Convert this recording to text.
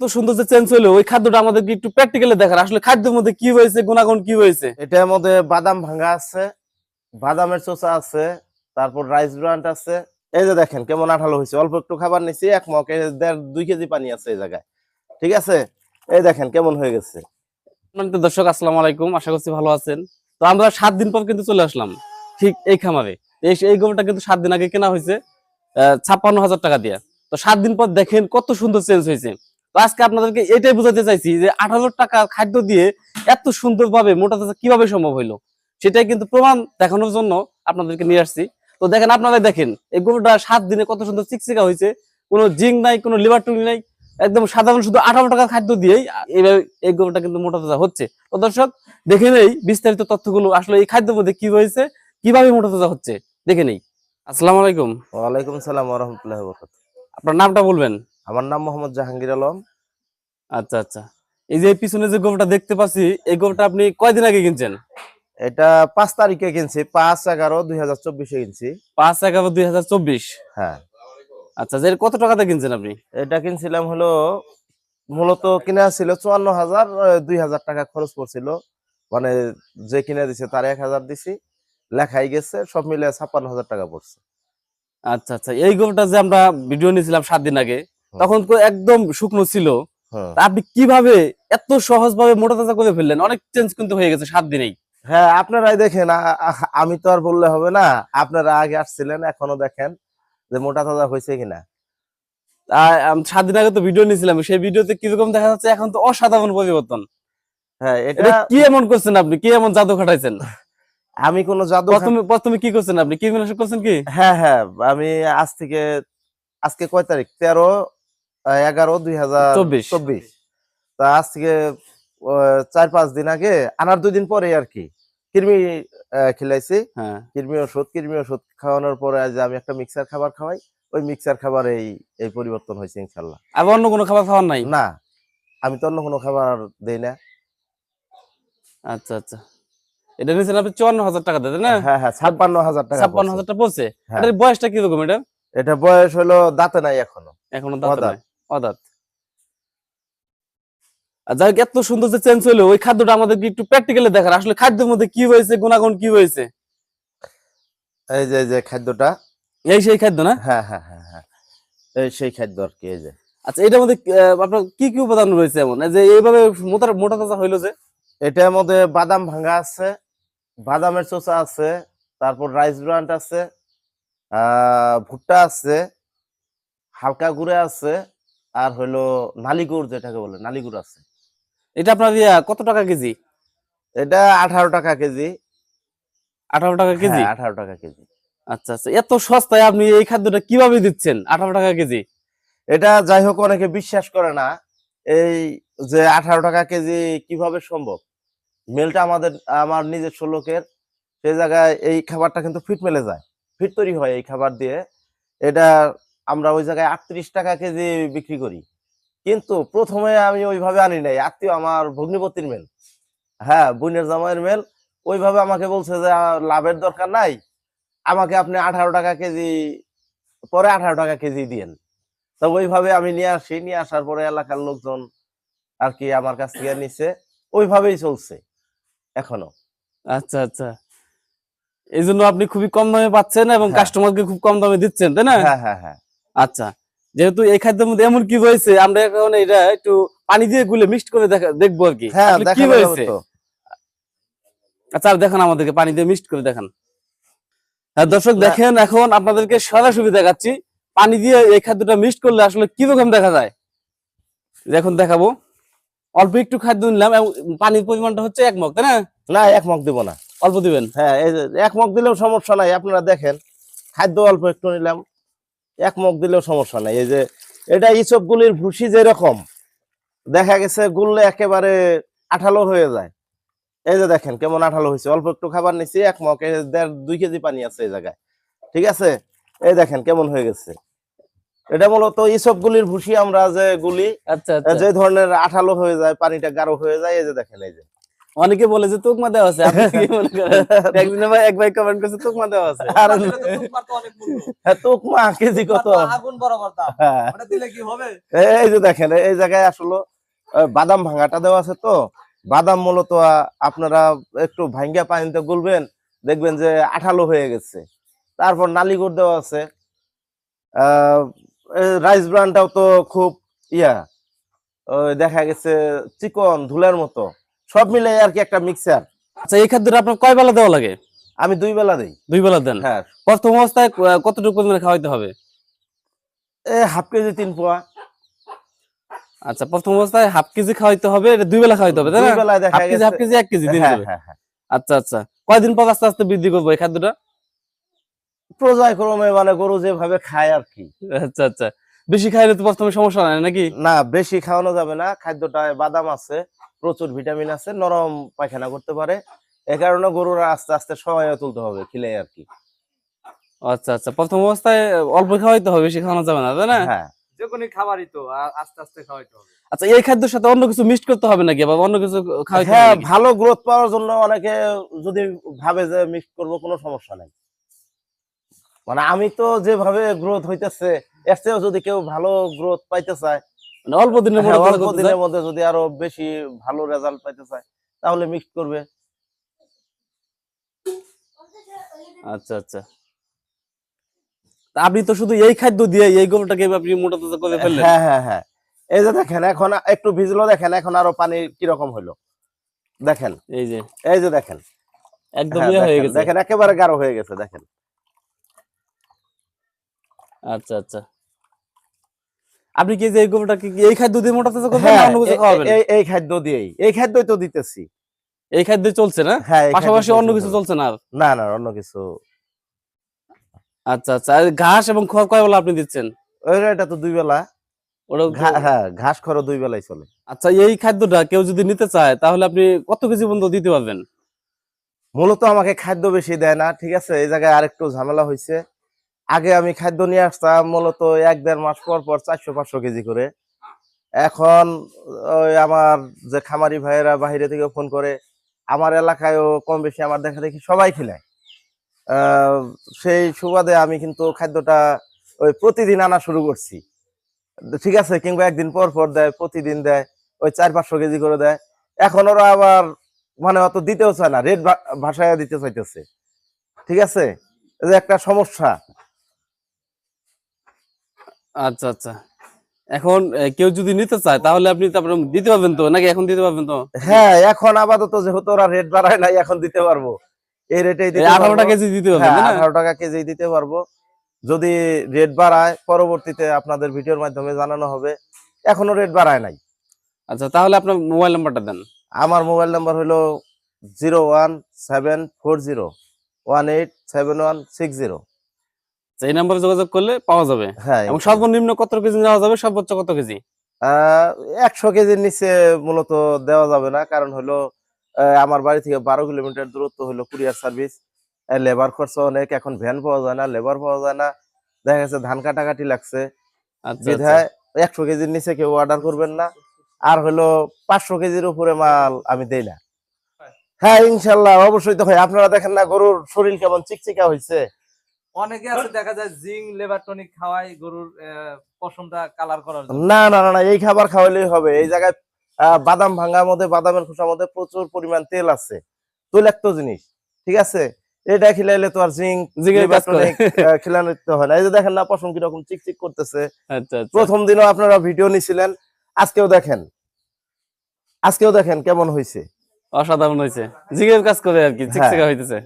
এত সুন্দর যে চেঞ্জ হলো ওই খাদ্যটা আমাদেরকে একটু প্র্যাকটিক্যালি দেখার আসলে খাদ্যের মধ্যে কি হয়েছে গুণাগুণ কি হয়েছে? এটার মধ্যে বাদাম ভাঙা আছে বাদামের চোচা আছে তারপর রাইস ব্রান্ড আছে। এই যে দেখেন কেমন আঠালো হয়েছে। অল্প একটু খাবার নিছি এক মগ দেড় দুই কেজি পানি আছে এই জায়গায়। ঠিক আছে? এই দেখেন কেমন হয়ে গেছে। দর্শক আসসালামু আলাইকুম। আশা করছি ভালো আছেন। তো আমরা সাত দিন পর কিন্তু চলে আসলাম ঠিক এই খামারে। এই এই গোবরটা কিন্তু সাত দিন আগে কেনা হয়েছে ছাপ্পান্ন হাজার টাকা দিয়ে। তো সাত দিন পর দেখেন কত সুন্দর চেঞ্জ হয়েছে। আজকে আপনাদেরকে এটাই বোঝাতে চাইছি যে আঠারো টাকা খাদ্য দিয়ে এত সুন্দরভাবে মোটা তাজা কীভাবে সম্ভব হইল? সেটাই কিন্তু প্রমাণ দেখানোর জন্য আপনাদেরকে নিয়ে আসছি। তো দেখেন আপনারা দেখেন এই গোবরটা সাত দিনে কত সুন্দর চিকচিকা হয়েছে। কোনো জিঙ্ক নাই কোনো লিভার টুনি নাই। একদম সাধারণ শুধু আঠারো টাকা খাদ্য দিয়েই এইভাবে এই গোবরটা কিন্তু মোটা তাজা হচ্ছে। তো দর্শক দেখে নেই বিস্তারিত তথ্যগুলো আসলে এই খাদ্যের মধ্যে কি হয়েছে কীভাবে মোটা তাজা হচ্ছে দেখে নেই। আসসালামু আলাইকুম। ওয়ালাইকুম সালাম ওরহমতুল্লাহ আপনার নামটা বলবেন। আমার নাম মোহাম্মদ জাহাঙ্গীর আলম। আচ্ছা আচ্ছা। এই যে পিছনে যে গোবরটা দেখতে পাচ্ছি এই গোবরটা আপনি কয়দিন আগে কিনছেন? এটা পাঁচ তারিখে কিনছি পাঁচ এগারো দুই হাজার চব্বিশে কিনছি। পাঁচ এগারো দুই হাজার চব্বিশ? হ্যাঁ। আচ্ছা যে কত টাকাতে কিনছেন আপনি? এটা কিনছিলাম হলো মূলত কিনা ছিল চুয়ান্ন হাজার দুই হাজার টাকা খরচ পড়ছিল। মানে যে কিনে দিছে তার এক হাজার দিছি লেখাই গেছে সব মিলে ছাপ্পান্ন হাজার টাকা পড়ছে। আচ্ছা আচ্ছা। এই গোবরটা যে আমরা ভিডিও নিয়েছিলাম সাত দিন আগে। তখন তো একদম শুকনো ছিল। আপনি কীভাবে এত সহজ ভাবে মোটা তাজা করে ফেললেন? অনেক চেঞ্জ কিন্তু হয়ে গেছে সাত দিনেই। হ্যাঁ আপনারাই দেখেন আমি তো আর বললে হবে না আপনারা আগে আসছিলেন এখনও দেখেন যে মোটা তাজা হয়েছে কিনা। সাত দিন আগে তো ভিডিও নিয়েছিলাম সেই ভিডিওতে কীরকম দেখা যাচ্ছে এখন তো অসাধারণ পরিবর্তন। হ্যাঁ এটা কি এমন করছেন আপনি? কি এমন জাদু খাটাইছেন? আমি কোনো জাদু প্রথমে প্রথমে কি করছেন আপনি? কীটনাশক করছেন কি? হ্যাঁ হ্যাঁ আমি আজ থেকে আজকে কয় তারিখ? তেরো এগারো দুই হাজার চব্বিশ। চব্বিশ। তা আজ থেকে চার পাঁচ দিন আগে আনার দুই দিন পরে আর কি কৃমি খিলাইছি। হ্যাঁ। কৃমি ওষুধ কৃমি ওষুধ খাওয়ানোর পরে আজ আমি একটা মিক্সার খাবার খাওয়াই। ওই মিক্সার খাবার এই এই পরিবর্তন হয়েছে ইনশাল্লাহ আর অন্য কোনো খাবার খাওয়ার নাই? না আমি তো অন্য কোনো খাবার দেই না। আচ্ছা আচ্ছা। এটা নিয়েছেন আপনি চুয়ান্ন হাজার টাকা দেন না? হ্যাঁ হ্যাঁ ছাপ্পান্ন হাজার টাকা ছাপ্পান্ন। হাজার টাকা পড়ছে। হ্যাঁ। এটার বয়সটা কীরকম এটা এটা বয়স হলো দাঁতে নাই এখনও। এখনও দাঁত নাই। অদাঁত। যাই হোক, এত সুন্দর যে চেঞ্জ হলো ওই খাদ্যটা আমাদেরকে একটু প্র্যাকটিক্যালি দেখার আসলে খাদ্যের মধ্যে কি হয়েছে গুণাগুণ কি হয়েছে? এই যে যে খাদ্যটা। এই সেই খাদ্য না? হ্যাঁ হ্যাঁ হ্যাঁ হ্যাঁ। এই সেই খাদ্য আর কি এই যে। আচ্ছা এটার মধ্যে আপনার কি কি উপাদান রয়েছে এমন? এই যে এইভাবে মোটা মোটা তাজা হইল যে? এটার মধ্যে বাদাম ভাঙা আছে বাদামের চোচা আছে তারপর রাইস ব্রান্ড আছে আহ ভুট্টা আছে হালকা গুড়ে আছে আর হলো নালিগুড় যেটাকে বলে নালিগুড় আছে। এটা আপনার কত টাকা কেজি? এটা আঠারো টাকা কেজি। আঠারো টাকা কেজি? হ্যাঁ, আঠারো টাকা কেজি। আচ্ছা আচ্ছা এত সস্তায় আপনি এই খাদ্যটা কীভাবে দিচ্ছেন আঠারো টাকা কেজি? এটা যাই হোক অনেকে বিশ্বাস করে না এই যে আঠারো টাকা কেজি কীভাবে সম্ভব? মেলটা আমাদের আমার নিজস্ব লোকের সেই জায়গায় এই খাবারটা কিন্তু ফিট মেলে যায়। ফিট তৈরি হয় এই খাবার দিয়ে। এটা আমরা ওই জায়গায় আটত্রিশ টাকা কেজি বিক্রি করি। কিন্তু প্রথমে আমি ওইভাবে আনি নাই। আত্মীয় আমার ভগ্নিপতির মেল হ্যাঁ বোনের জামাইয়ের মেল ওইভাবে আমাকে বলছে যে লাভের দরকার নাই। আমাকে আপনি আঠারো টাকা কেজি পরে আঠারো টাকা কেজি দিয়েন। তো ওইভাবে আমি নিয়ে আসি। নিয়ে আসার পরে এলাকার লোকজন আর কি আমার কাছ থেকে নিচ্ছে ওইভাবেই চলছে এখনও। আচ্ছা আচ্ছা। এই জন্য আপনি খুবই কম দামে পাচ্ছেন এবং হ্যাঁ। কাস্টমারকে খুব কম দামে দিচ্ছেন তাই না? হ্যাঁ হ্যাঁ হ্যাঁ। আচ্ছা যেহেতু এই খাদ্যের মধ্যে এমন কি হয়েছে আমরা এখন এটা একটু পানি দিয়ে গুলে মিক্সড করে দেখা দেখব আর কি। হ্যাঁ কি আচ্ছা দেখান আমাদেরকে পানি দিয়ে মিক্সড করে দেখান। হ্যাঁ দর্শক দেখেন এখন আপনাদেরকে সরাসরি দেখাচ্ছি পানি দিয়ে এই খাদ্যটা মিক্সড করলে আসলে কি রকম দেখা যায়? এখন দেখাবো। অল্প একটু খাদ্য নিলাম এবং পানির পরিমাণটা হচ্ছে এক মগ তাই না? না এক মগ দিব না। অল্প দিবেন। হ্যাঁ এক মগ দিলেও সমস্যা নাই আপনারা দেখেন। খাদ্য অল্প একটু নিলাম। এক মগ দিলেও সমস্যা নাই। এই যে এটা ইসব গুলির ভুসি যেরকম দেখা গেছে গুললে একেবারে আঠালো হয়ে যায়। এই যে দেখেন কেমন আঠালো হয়েছে। অল্প একটু খাবার নিছি এক মগ দেড় দুই কেজি পানি আছে এই জায়গায়। ঠিক আছে? এই দেখেন কেমন হয়ে গেছে। এটা মূলত ইসব গুলির ভুসি আমরা যে গুলি আচ্ছা আচ্ছা। যে ধরনের আঠালো হয়ে যায় পানিটা গাঢ় হয়ে যায় এই যে দেখেন এই যে। অনেকে বলে যে তোকমা দেওয়া আছে আপনি কি মনে করেন? একদিন ভাই এক ভাই কমেন্ট করছে তোকমা দেওয়া আছে। আর তুকমার তো অনেক মূল্য। হ্যাঁ, তোকমা কেজি কত। আগুন বরাবর দাম। হ্যাঁ। ওটা দিলে কি হবে? এই যে দেখেন এই জায়গায় আসলে বাদাম ভাঙাটা দেওয়া আছে তো। বাদাম মূলত আপনারা একটু ভাঙ্গা পানিতে গুলবেন দেখবেন যে আঠালো হয়ে গেছে। তারপর নালিগুড় দেওয়া আছে। রাইস ব্রানটাও তো খুব ইয়া ওই দেখা গেছে চিকন ধুলার মতো। সব মিলে আর কি একটা মিক্সার আচ্ছা এই খাদ্যটা আপনার কয় বেলা দেওয়া লাগে? আমি দুই বেলা দিই। দুই বেলা দেন? হ্যাঁ। প্রথম অবস্থায় কতটুকু পরিমাণে খাওয়াইতে হবে? হাফ কেজি তিন পোয়া। আচ্ছা প্রথম অবস্থায় হাফ কেজি খাওয়াইতে হবে এটা দুই বেলা খাওয়াইতে হবে তাই দুই না হাফ কেজি হাফ কেজি এক কেজি দিন হ্যাঁ। হ্যাঁ হ্যাঁ। আচ্ছা আচ্ছা। কয়দিন পর আস্তে আস্তে বৃদ্ধি করব এই খাদ্যটা? পর্যায়ক্রমে মানে গরু যেভাবে খায় আর কি। আচ্ছা আচ্ছা। বেশি খাইলে তো প্রথমে সমস্যা নাই নাকি? না বেশি খাওয়ানো যাবে না। খাদ্যটায় বাদাম আছে। প্রচুর ভিটামিন আছে নরম পায়খানা করতে পারে। এ কারণে গরুরা আস্তে আস্তে সময় তুলতে হবে খিলে আর কি। আচ্ছা আচ্ছা। প্রথম অবস্থায় অল্প খাওয়াইতে হবে বেশি খাওয়ানো যাবে না তাই না? হ্যাঁ। যে কোনো খাবারই তো আস্তে আস্তে খাওয়াইতে হবে। আচ্ছা এই খাদ্যের সাথে অন্য কিছু মিক্স করতে হবে নাকি বা অন্য কিছু খাওয়াইতে হ্যাঁ ভালো গ্রোথ পাওয়ার জন্য অনেকে যদি ভাবে যে মিক্স করব কোনো সমস্যা নাই। মানে আমি তো যেভাবে গ্রোথ হইতেছে এর চেয়েও যদি কেউ ভালো গ্রোথ পাইতে চায় মানে অল্প দিনের হ্যাঁ, মধ্যে অল্প দিনের মধ্যে যদি আরও বেশি ভালো রেজাল্ট পাইতে চায় তাহলে মিক্স করবে। আচ্ছা আচ্ছা। আপনি তো শুধু এই খাদ্য দিয়ে এই গোবরটাকে আপনি মোটা তাজা করে ফেললেন। হ্যাঁ হ্যাঁ হ্যাঁ। এই যে দেখেন এখন একটু ভিজলো দেখেন এখন আরও পানি কীরকম হলো দেখেন। এই যে। এই যে দেখেন। একদম হ্যাঁ, ইয়ে হয়ে গেছে। দেখেন একেবারে গাঢ় হয়ে গেছে দেখেন। আচ্ছা আচ্ছা। আপনি কি যে এই গোবরটাকে কি এই খাদ্য দিয়ে মোটা তাজা করবেন না হ্যাঁ অন্য কিছু খাওয়াবেন? এই এই খাদ্য দিয়েই। এই খাদ্যই তো দিতেছি। এই খাদ্য চলছে না? হ্যাঁ পাশাপাশি অন্য কিছু চলছে। না? না না অন্য কিছু। আচ্ছা আচ্ছা ঘাস এবং খড় কয় বেলা আপনি দিচ্ছেন? এটা তো দুই বেলা। ওটা হ্যাঁ ঘাস খরো দুই বেলাই চলে। আচ্ছা এই খাদ্যটা কেউ যদি নিতে চায় তাহলে আপনি কত কেজি পর্যন্ত দিতে পারবেন? মূলত আমাকে খাদ্য বেশি দেয় না ঠিক আছে? এই জায়গায় আরেকটু ঝামেলা হয়েছে আগে আমি খাদ্য নিয়ে আসতাম, মূলত এক দেড় মাস পর পর চারশো, পাঁচশো কেজি করে। এখন ওই আমার যে খামারি ভাইয়েরা বাইরে থেকে ফোন করে, আমার এলাকায়ও কম বেশি আমার দেখা দেখি সবাই খিলায়। সেই সুবাদে আমি কিন্তু খাদ্যটা ওই প্রতিদিন আনা শুরু করছি। ঠিক আছে, কিংবা একদিন পর পর দেয়, প্রতিদিন দেয়, ওই চার, পাঁচশো কেজি করে দেয়। এখন ওরা আবার মানে অত দিতেও চায় না, রেট ভাষায় দিতে চাইতেছে। ঠিক আছে? যে একটা সমস্যা। আচ্ছা আচ্ছা। এখন কেউ যদি নিতে চায় তাহলে আপনি তারপরে দিতে পারবেন তো? নাকি এখন দিতে পারবেন তো? হ্যাঁ এখন আপাতত যেহেতু ওরা রেট বাড়ায় নাই এখন দিতে পারব। এই দিতে আঠারো পারব। টাকা কেজি দিতে পারবেন হ্যাঁ? আঠারো টাকা কেজি দিতে পারব। যদি রেট বাড়ায় পরবর্তীতে আপনাদের ভিডিওর মাধ্যমে জানানো হবে। এখনও রেট বাড়ায় নাই। আচ্ছা তাহলে আপনার মোবাইল নাম্বারটা দেন। আমার মোবাইল নাম্বার হলো zero one seven four zero one eight seven one six zero এই নাম্বারে যোগাযোগ করলে পাওয়া যাবে। হ্যাঁ এবং সর্বনিম্ন কত কেজি নেওয়া যাবে? সর্বোচ্চ কত কেজি? একশো কেজির নিচে মূলত দেওয়া যাবে না। কারণ হলো আমার বাড়ি থেকে বারো কিলোমিটার দূরত্ব হলো কুরিয়ার সার্ভিস। লেবার খরচা অনেক এখন ভ্যান পাওয়া যায় না লেবার পাওয়া যায় না। দেখা গেছে ধান কাটাকাটি লাগছে। আচ্ছা আচ্ছা। বিধায় একশো কেজির নিচে কেউ অর্ডার করবেন না। আর হলো পাঁচশো কেজির উপরে মাল আমি দেই না। হ্যাঁ। ইনশাল্লাহ অবশ্যই তো আপনারা দেখেন না গরুর শরীর কেমন চিকচিকা হয়েছে অনেকে আছে দেখা যায় জিঙ্ক লেবার টনিক খাওয়াই গরুর পশমটা কালার করার না না না না এই খাবার খাওয়ালেই হবে। এই জায়গায় বাদাম ভাঙার মধ্যে বাদামের খোসার মধ্যে প্রচুর পরিমাণ তেল আছে। তৈলাক্ত জিনিস ঠিক আছে? এটা খিলাইলে তো আর খিলানো হয় না। এই যে দেখেন না পশম কীরকম চিকচিক করতেছে। আচ্ছা আচ্ছা। প্রথম দিনও আপনারা ভিডিও নিছিলেন আজকেও দেখেন। আজকেও দেখেন কেমন হয়েছে অসাধারণ হয়েছে জিগের কাজ করে আর কি চিকচিকা হইতেছে।